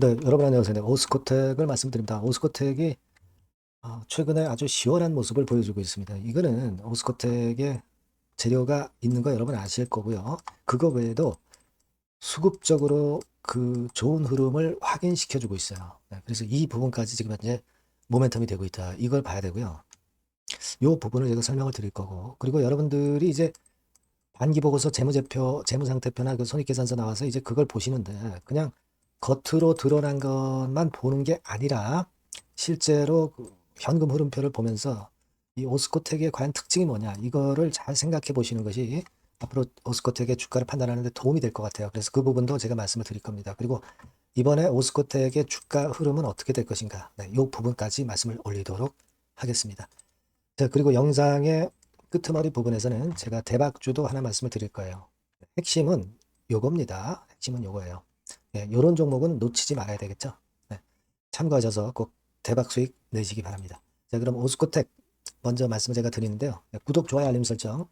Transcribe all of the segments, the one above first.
네, 여러분 안녕하세요. 네, 오스코텍을 말씀드립니다. 오스코텍이 어, 최근에 아주 시원한 모습을 보여주고 있습니다. 이거는 오스코텍의 재료가 있는 거 여러분 아실 거고요. 그거 외에도 수급적으로 그 좋은 흐름을 확인시켜 주고 있어요. 네, 그래서 이 부분까지 지금 현재 모멘텀이 되고 있다. 이걸 봐야 되고요. 이 부분을 제가 설명을 드릴 거고 그리고 여러분들이 이제 반기 보고서 재무제표, 재무상태표나 그 손익계산서 나와서 이제 그걸 보시는데 그냥 겉으로 드러난 것만 보는 게 아니라 실제로 그 현금 흐름표를 보면서 이 오스코텍의 과연 특징이 뭐냐 이거를 잘 생각해 보시는 것이 앞으로 오스코텍의 주가를 판단하는 데 도움이 될 것 같아요. 그래서 그 부분도 제가 말씀을 드릴 겁니다. 그리고 이번에 오스코텍의 주가 흐름은 어떻게 될 것인가 네, 이 부분까지 말씀을 올리도록 하겠습니다. 자, 그리고 영상의 끄트머리 부분에서는 제가 대박주도 하나 말씀을 드릴 거예요. 핵심은 요겁니다. 핵심은 요거예요. 예, 요런 종목은 놓치지 말아야 되겠죠. 네, 참고하셔서 꼭 대박 수익 내시기 바랍니다. 자, 그럼 오스코텍 먼저 말씀을 제가 드리는데요. 네, 구독, 좋아요, 알림 설정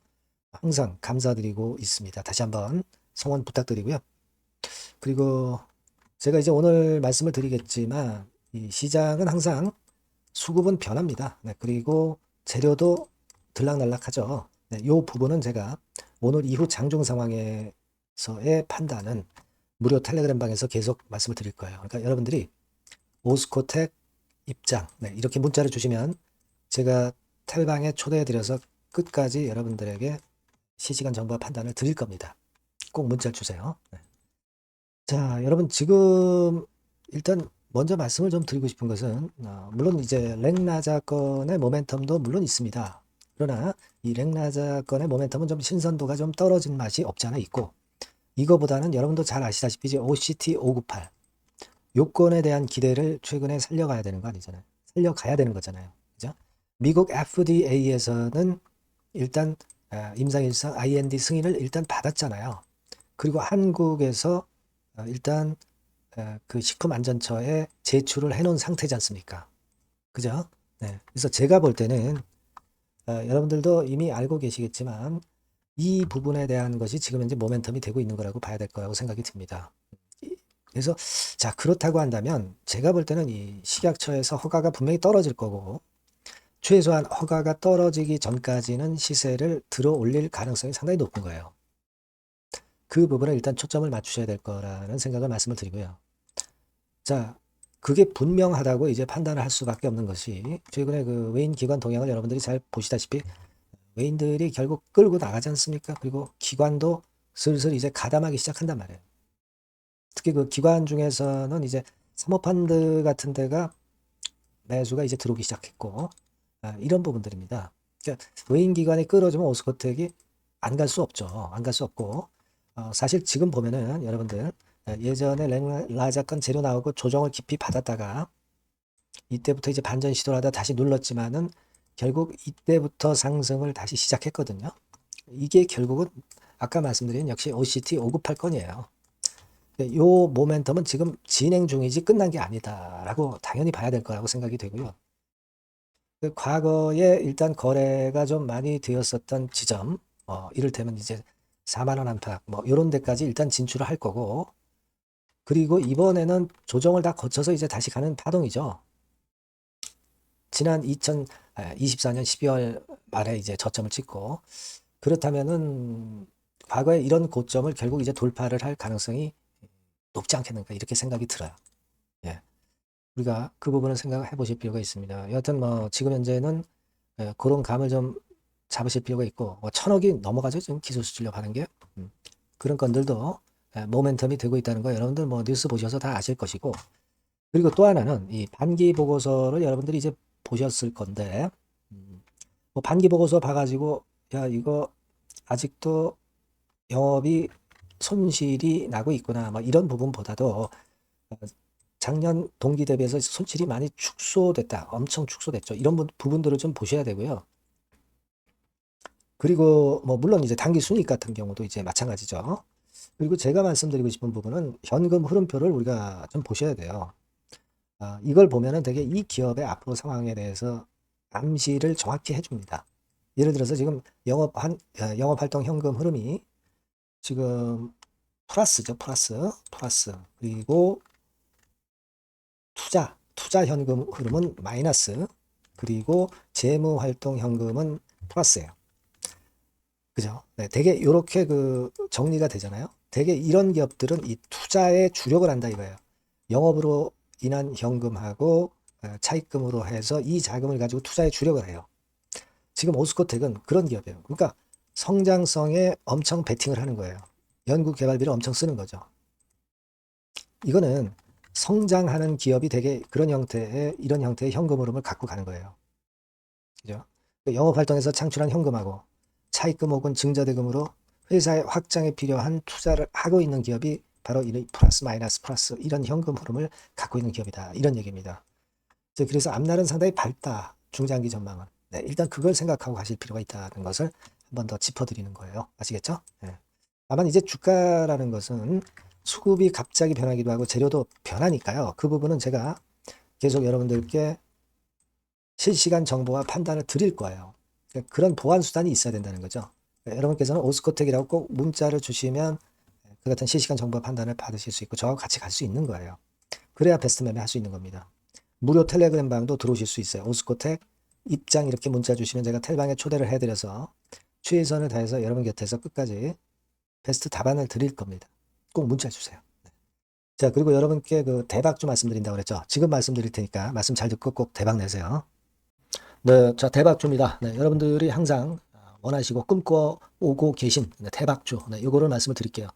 항상 감사드리고 있습니다. 다시 한번 성원 부탁드리고요. 그리고 제가 이제 오늘 말씀을 드리겠지만 이 시장은 항상 수급은 변합니다. 네, 그리고 재료도 들락날락하죠. 네, 이 부분은 제가 오늘 이후 장중 상황에서의 판단은 무료 텔레그램 방에서 계속 말씀을 드릴 거예요. 그러니까 여러분들이 오스코텍 입장 네, 이렇게 문자를 주시면 제가 텔방에 초대해 드려서 끝까지 여러분들에게 실시간 정보와 판단을 드릴 겁니다. 꼭 문자를 주세요. 네. 자, 여러분 지금 일단 먼저 말씀을 좀 드리고 싶은 것은 어, 물론 이제 랭라자 건의 모멘텀도 물론 있습니다. 그러나 이 랭라자 건의 모멘텀은 좀 신선도가 좀 떨어진 맛이 없지 않아 있고 이거보다는 여러분도 잘 아시다시피 이제 OCT 598 요건에 대한 기대를 최근에 살려가야 되는 거 아니잖아요. 살려가야 되는 거잖아요. 그죠? 미국 FDA에서는 일단 아, 임상일상 IND 승인을 일단 받았잖아요. 그리고 한국에서 어, 일단 어, 그 식품안전처에 제출을 해놓은 상태지 않습니까? 그죠? 네. 그래서 제가 볼 때는 어, 여러분들도 이미 알고 계시겠지만 이 부분에 대한 것이 지금 현재 모멘텀이 되고 있는 거라고 봐야 될 거라고 생각이 듭니다. 이- 그래서 자 그렇다고 한다면 제가 볼 때는 이 식약처에서 허가가 분명히 떨어질 거고 최소한 허가가 떨어지기 전까지는 시세를 들어 올릴 가능성이 상당히 높은 거예요. 그 부분에 일단 초점을 맞추셔야 될 거라는 생각을 말씀을 드리고요. 자, 그게 분명하다고 이제 판단을 할 수밖에 없는 것이 최근에 그 외인 기관 동향을 여러분들이 잘 보시다시피 외인들이 결국 끌고 나가지 않습니까? 그리고 기관도 슬슬 이제 가담하기 시작한단 말이에요. 특히 그 기관 중에서는 이제 사모펀드 같은 데가 매수가 이제 들어오기 시작했고 아, 이런 부분들입니다. 그러니까 외인 기관이 끌어주면 오스코텍이 안 갈 수 없죠. 안 갈 수 없고 어, 사실 지금 보면은 여러분들 예, 예전에 랭라자 건 재료 나오고 조정을 깊이 받았다가 이때부터 이제 반전 시도를 하다 다시 눌렀지만은 결국 이때부터 상승을 다시 시작했거든요. 이게 결국은 아까 말씀드린 역시 OCT 598 건이에요. 이 모멘텀은 지금 진행 중이지 끝난 게 아니다라고 당연히 봐야 될 거라고 생각이 되고요. 그 과거에 일단 거래가 좀 많이 되었었던 지점, 어, 이를테면 이제 4만 원 안팎, 뭐 이런 데까지 일단 진출을 할 거고, 그리고 이번에는 조정을 다 거쳐서 이제 다시 가는 파동이죠. 지난 2024년 12월 말에 이제 저점을 찍고, 그렇다면은 과거에 이런 고점을 결국 이제 돌파를 할 가능성이 높지 않겠는가 이렇게 생각이 들어요. 예. 우리가 그 부분을 생각해 보실 필요가 있습니다. 여하튼 뭐 지금 현재는 예, 그런 감을 좀 잡으실 필요가 있고 뭐 천억이 넘어가죠 지금 기술 수출력 하는 게 음, 그런 건들도 예, 모멘텀이 되고 있다는 거 여러분들 뭐 뉴스 보셔서 다 아실 것이고 그리고 또 하나는 이 반기 보고서를 여러분들이 이제 보셨을 건데 음, 뭐 반기 보고서 봐가지고 야 이거 아직도 영업이 손실이 나고 있구나 뭐 이런 부분보다도 어, 작년 동기 대비해서 손실이 많이 축소됐다. 엄청 축소됐죠. 이런 부- 부분들을 좀 보셔야 되고요. 그리고 뭐 물론 이제 단기 순이익 같은 경우도 이제 마찬가지죠. 그리고 제가 말씀드리고 싶은 부분은 현금 흐름표를 우리가 좀 보셔야 돼요. 아, 이걸 보면은 되게 이 기업의 앞으로 상황에 대해서 암시를 정확히 해줍니다. 예를 들어서 지금 영업 한 어, 영업 활동 현금 흐름이 지금 플러스죠, 플러스, 플러스. 그리고 투자, 투자 현금 흐름은 마이너스, 그리고 재무 활동 현금은 플러스예요. 그죠? 네, 되게 이렇게 그 정리가 되잖아요. 되게 이런 기업들은 이 투자에 주력을 한다 이거예요. 영업으로 인한 현금하고 어, 차입금으로 해서 이 자금을 가지고 투자에 주력을 해요. 지금 오스코텍은 그런 기업이에요. 그러니까 성장성에 엄청 베팅을 하는 거예요. 연구 개발비를 엄청 쓰는 거죠. 이거는 성장하는 기업이 되게 그런 형태의 이런 형태의 현금 흐름을 갖고 가는 거예요. 그죠? 그 영업 활동에서 창출한 현금하고 차입금 혹은 증자대금으로 회사의 확장에 필요한 투자를 하고 있는 기업이 바로 이런 플러스 마이너스 플러스 이런 현금 흐름을 갖고 있는 기업이다. 이런 얘기입니다. 그래서 앞날은 상당히 밝다. 중장기 전망은. 네, 일단 그걸 생각하고 가실 필요가 있다는 것을 한 번 더 짚어드리는 거예요. 아시겠죠? 네. 다만 이제 주가라는 것은 수급이 갑자기 변하기도 하고 재료도 변하니까요. 그 부분은 제가 계속 여러분들께 실시간 정보와 판단을 드릴 거예요. 그러니까 그런 보완 수단이 있어야 된다는 거죠. 그러니까 여러분께서는 오스코텍이라고 꼭 문자를 주시면 그 같은 실시간 정보 판단을 받으실 수 있고 저하고 같이 갈 수 있는 거예요. 그래야 베스트 매매 할 수 있는 겁니다. 무료 텔레그램 방도 들어오실 수 있어요. 오스코텍 입장 이렇게 문자 주시면 제가 텔방에 초대를 해드려서 최선을 다해서 여러분 곁에서 끝까지 베스트 답안을 드릴 겁니다. 꼭 문자 주세요. 네. 자 그리고 여러분께 그 대박주 말씀드린다고 그랬죠. 지금 말씀드릴 테니까 말씀 잘 듣고 꼭 대박 내세요. 네, 자 대박주입니다. 네, 여러분들이 항상 원하시고 꿈꿔 오고 계신 네, 대박주, 네, 요거를 말씀을 드릴게요.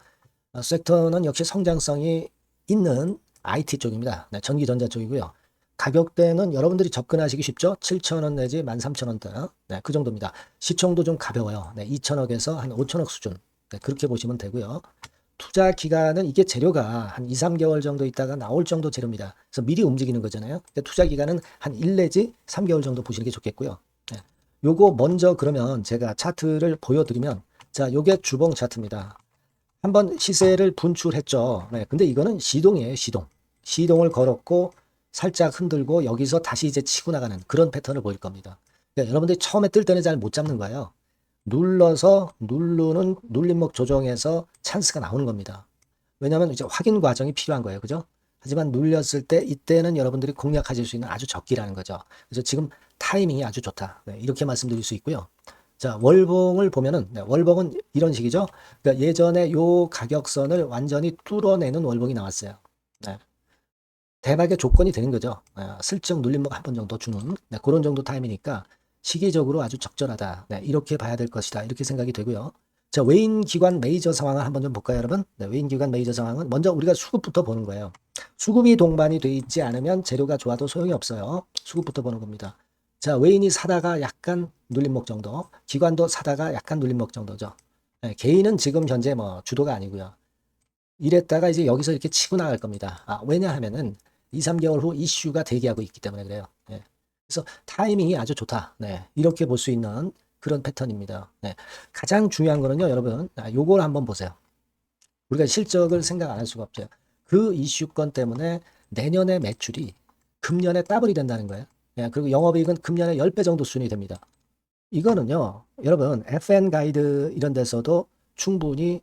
어, 섹터는 역시 성장성이 있는 IT 쪽입니다. 네, 전기전자 쪽이고요. 가격대는 여러분들이 접근하시기 쉽죠? 7,000원 내지 13,000원대. 네, 그 정도입니다. 시총도 좀 가벼워요. 네, 2천억에서 한 5천억 수준. 네, 그렇게 보시면 되고요. 투자 기간은 이게 재료가 한 2, 3개월 정도 있다가 나올 정도 재료입니다. 그래서 미리 움직이는 거잖아요. 근데 투자 기간은 한 1 내지 3개월 정도 보시는 게 좋겠고요. 네. 요거 먼저 그러면 제가 차트를 보여드리면 자, 요게 주봉 차트입니다. 한번 시세를 분출했죠. 네, 근데 이거는 시동이에요, 시동. 시동을 걸었고 살짝 흔들고 여기서 다시 이제 치고 나가는 그런 패턴을 보일 겁니다. 그러니까 여러분들이 처음에 뜰 때는 잘 못 잡는 거예요. 눌러서 누르는 눌림목 조정에서 찬스가 나오는 겁니다. 왜냐하면 이제 확인 과정이 필요한 거예요. 그죠? 하지만 눌렸을 때 이때는 여러분들이 공략하실 수 있는 아주 적기라는 거죠. 그래서 지금 타이밍이 아주 좋다. 네, 이렇게 말씀드릴 수 있고요. 자, 월봉을 보면은 네, 월봉은 이런 식이죠. 그러니까 예전에 요 가격선을 완전히 뚫어내는 월봉이 나왔어요. 네. 대박의 조건이 되는 거죠. 네, 슬쩍 눌림목 한 번 정도 주는 네, 그런 정도 타임이니까 시기적으로 아주 적절하다. 네, 이렇게 봐야 될 것이다. 이렇게 생각이 되고요. 자, 외인 기관 메이저 상황을 한번 좀 볼까요, 여러분? 네, 외인 기관 메이저 상황은 먼저 우리가 수급부터 보는 거예요. 수급이 동반이 돼 있지 않으면 재료가 좋아도 소용이 없어요. 수급부터 보는 겁니다. 자, 외인이 사다가 약간 눌림목 정도, 기관도 사다가 약간 눌림목 정도죠. 네, 개인은 지금 현재 뭐 주도가 아니고요. 이랬다가 이제 여기서 이렇게 치고 나갈 겁니다. 아, 왜냐하면은 2, 3개월 후 이슈가 대기하고 있기 때문에 그래요. 네. 그래서 타이밍이 아주 좋다. 네. 이렇게 볼 수 있는 그런 패턴입니다. 네. 가장 중요한 거는요, 여러분. 아, 요걸 한번 보세요. 우리가 실적을 생각 안 할 수가 없죠. 그 이슈건 때문에 내년의 매출이 금년에 더블이 된다는 거예요. 네. 그리고 영업이익은 금년에 10배 정도 수준이 됩니다. 이거는요, 여러분, FN 가이드 이런 데서도 충분히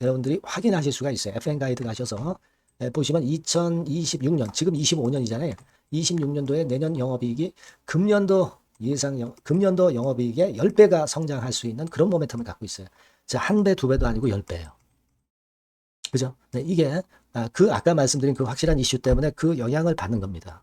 여러분들이 확인하실 수가 있어요. FN 가이드 가셔서 네, 보시면 2026년, 지금 25년이잖아요. 26년도에 내년 영업이익이 금년도 예상 영, 금년도 영업이익의 10배가 성장할 수 있는 그런 모멘텀을 갖고 있어요. 자, 한 배, 두 배도 아니고 10배예요. 그죠? 네, 이게 아, 그 아까 말씀드린 그 확실한 이슈 때문에 그 영향을 받는 겁니다.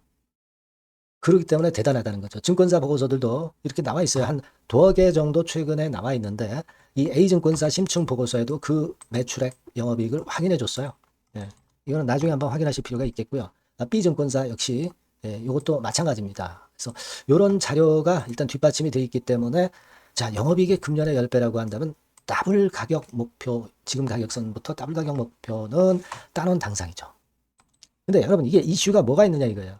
그렇기 때문에 대단하다는 거죠. 증권사 보고서들도 이렇게 나와 있어요. 한 두어 개 정도 최근에 나와 있는데 이 A증권사 심층 보고서에도 그 매출액 영업이익을 확인해 줬어요. 예. 이거는 나중에 한번 확인하실 필요가 있겠고요. 아, B증권사 역시 예, 이것도 마찬가지입니다. 그래서 이런 자료가 일단 뒷받침이 되어 있기 때문에 자 영업이익의 금년에 10배라고 한다면 더블 가격 목표 지금 가격선부터 더블 가격 목표는 따놓은 당상이죠. 근데 여러분 이게 이슈가 뭐가 있느냐 이거예요.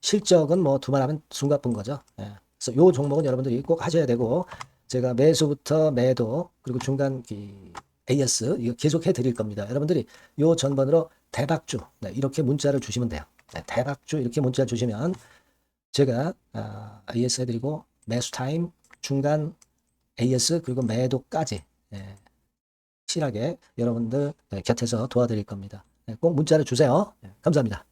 실적은 뭐 두말하면 숨가쁜 거죠. 예. 그래서 요 종목은 여러분들이 꼭 하셔야 되고 제가 매수부터 매도 그리고 중간 이 AS 이거 계속 해드릴 겁니다. 여러분들이 요 전번으로 대박주 네, 이렇게 문자를 주시면 돼요. 네, 대박주 이렇게 문자 주시면 제가 아, AS 해드리고 매수 타임 중간 AS 그리고 매도까지 예, 확실하게 여러분들 네, 곁에서 도와드릴 겁니다. 네, 꼭 문자를 주세요. 네, 감사합니다.